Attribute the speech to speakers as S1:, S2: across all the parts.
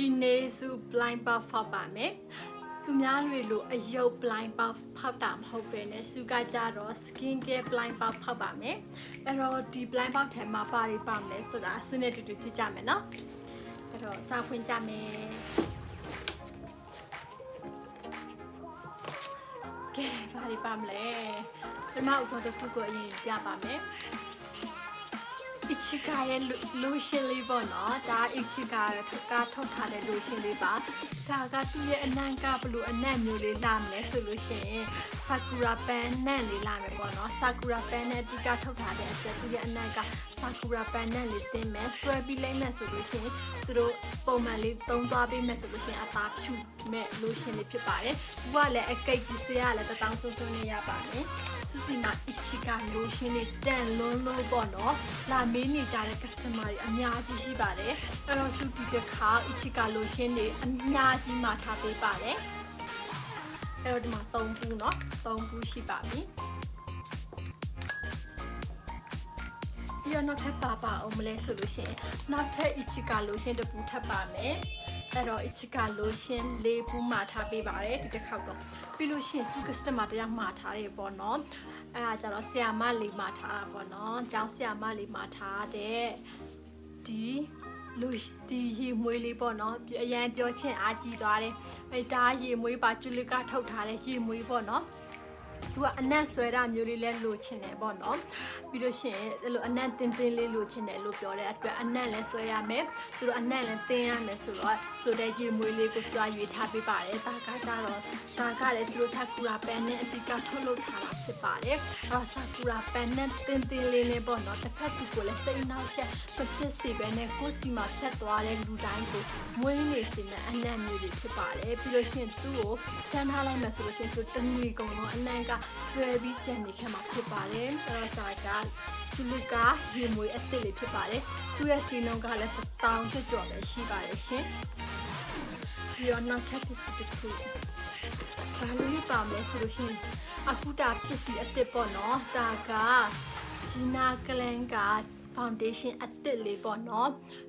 S1: ဒီနေ့စု blind puff ဖောက်ပါမယ်သူများတွေလိုအယုတ် blind puff ဖောက်တာမဟုတ်ပဲねစုကကြတော့ skin care blind puff ဖောက်ပါမယ်အဲ့တော့ဒီ blind puff ထဲမှာပါရီပါမလဲဆိုတာဆွနဲ့တူတူကြည့်ကြမယ်နော်အဲ့တော့စာဖွင့်ကြမယ်ကဲပါရီပါမလဲပထမအဆုံးတစ်ခုကိုအရင်ပြပါမယ် အချီကာရဲ့လိုရှင်လေးပေါ့နော်ဒါအချီကာထုတ်ကားထုတ်ထားတဲ့လိုရှင်လေးပါဒါကသူ့ရဲ့အနံ့ကဘလို့အနံ့မျိုးလေးလာမလဲဆိုလို့ရှိရင်ဆာကူရာပန်နံ့လေးလာမယ်ပေါ့နော်ဆာကူရာပန်နဲ့တီကာထုတ်ထားတဲ့အတွက်သူ့ရဲ့အနံ့ကဆာကူရာပန်နံ့လေးတင်မယ်ဆွဲပြီးလိုက်မယ်ဆိုလို့ရှိရင်သူတို့ပုံမှန်လေးသုံးသွားပေးမယ်ဆိုလို့ရှိရင်အသာဖြူမဲ့လိုရှင်လေးဖြစ်ပါတယ်သူကလည်းအကိတ်ကြီးစေးရလည်းတတောင်းစွန်းစွန်းနေရပါတယ်စုစီမှာအချီကာလိုရှင်လေးတန်လွန်းလို့ပေါ့နော်လာမနေကြတဲ့ customer တွေအများကြီးရှိပါတယ်အဲ့တော့စုဒီတစ်ခါအချီကာလိုရှင်တွေအများကြီးမှာထားပေးပါတယ်အဲ့တော့ဒီမှာ3ဘူးเนาะ3ဘူးရှိပါပြီပြီးတော့နောက်ထပ်ပါပါအောင်မလဲဆိုလို့ရှိရင်နောက်ထပ်အချီကာလိုရှင်တစ်ပူထပ်ပါမယ် အဲ့တော့အချီကာလိုရှင်၄ဘူးမှာထားပေးပါတယ်ဒီတစ်ခေါက်တော့ပြီးလို့ရှိရင်စု customer တယောက်မှာထားတယ်ပေါ့နော်အဲ့ဒါကြတော့ဆီယာမလေးမှာထားတာပေါ့နော်။ကျောင်းဆီယာမလေးမှာထားတဲ့ဒီလူဒီရေမွေးလေးပေါ့နော်။အရန်ပြောချင်အားကြီးသွားတယ်။အဲဒါရေမွေးပါကျူလီကထုတ်ထားတဲ့ရေမွေးပေါ့နော်။ သူကအနက်ဆွဲတာမျိုးလေးလဲလိုချင်တယ်ပေါ့နော်ပြီးလို့ရှိရင်အဲ့လိုအနက်တင်းတင်းလေးလိုချင်တယ်လို့ပြောတဲ့အတွက်အနက်လဲဆွဲရမယ်သူတို့အနက်လဲတင်းရမယ်ဆိုတော့ဆိုတဲ့ရေမွေးလေးကိုစွာရွေးထားပေးပါတယ်ဒါကကြတော့ဒါကလည်းသူတို့ဆာကူရာပန်နဲ့အတိကထုတ်လုပ်ထားတာဖြစ်ပါတယ်အဲ့ဆာကူရာပန်နဲ့တင်းတင်းလေးလေးပေါ့နော်တစ်ဖက်သူကိုလည်းစိတ်နှောက်ရှက်မဖြစ်စေဘဲနဲ့ကိုယ်စီမှာဖြတ်သွားတဲ့လူတိုင်းကိုမွေးနေစေမယ့်အနက်မျိုးတွေဖြစ်ပါတယ်ပြီးလို့ရှိရင်သူ့ကိုဆန်းထားလိုက်မယ်ဆိုလို့ရှိရင်သူတငွေကုန်တော့အနက်ကဆွဲပြီးကြံနေခဲ့မှာဖြစ်ပါတယ်အဲ့တော့ဒါကသူလူကရေမွေးအစ်စ်လေးဖြစ်ပါတယ်သူ့ရဲ့စီနှုန်းကလည်းတောင်းကျွတ်ကြော်ပဲရှိပါတယ်ရှင်ပြီးတော့နောက်ထပ်ပစ္စည်းတစ်ခုဘာလို့ပါမလဲဆိုလို့ရှိရင်အခုတာပစ္စည်းအစ်စ်ပေါ့နော်ဒါကဂျီနာကလန်က foundation အသစ်လေးပေါ့နော်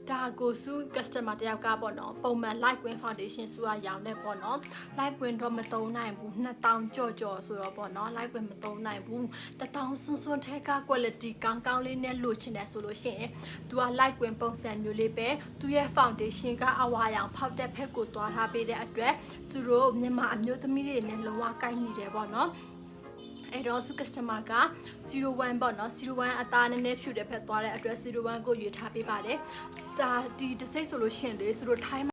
S1: ဒါကိုစု customer တယောက်ကပေါ့နော်ပုံမှန် light win foundation စုကရောင်းနေပေါ့နော် light win တော့မသုံးနိုင်ဘူး2000ကြော့ကြော့ဆိုတော့ပေါ့နော် light win မသုံးနိုင်ဘူး1000စွန်းစွန်းထဲက quality ကောင်းကောင်းလေးနဲ့လိုချင်တယ်ဆိုလို့ရှိရင် तू က light win ပုံစံမျိုးလေးပဲသူရဲ့ foundation ကအဝါရောင်ဖောက်တဲ့ဖက်ကိုသွားထားပေးတဲ့အတွက်သူတို့မြန်မာအမျိုးသမီးတွေနဲ့လုံးဝကိုက်ညီတယ်ပေါ့နော် အဲ့တော့စု customer က01ပေါ့နော်01အသားနည်းနည်းဖြူတဲ့ဖက်သွားတဲ့အတွက်01ကိုရွေးထားပေးပါတယ်ဒါဒီတစ်စိတ်ဆိုလို့ရှိရင်လေသူတို့ထိုင်း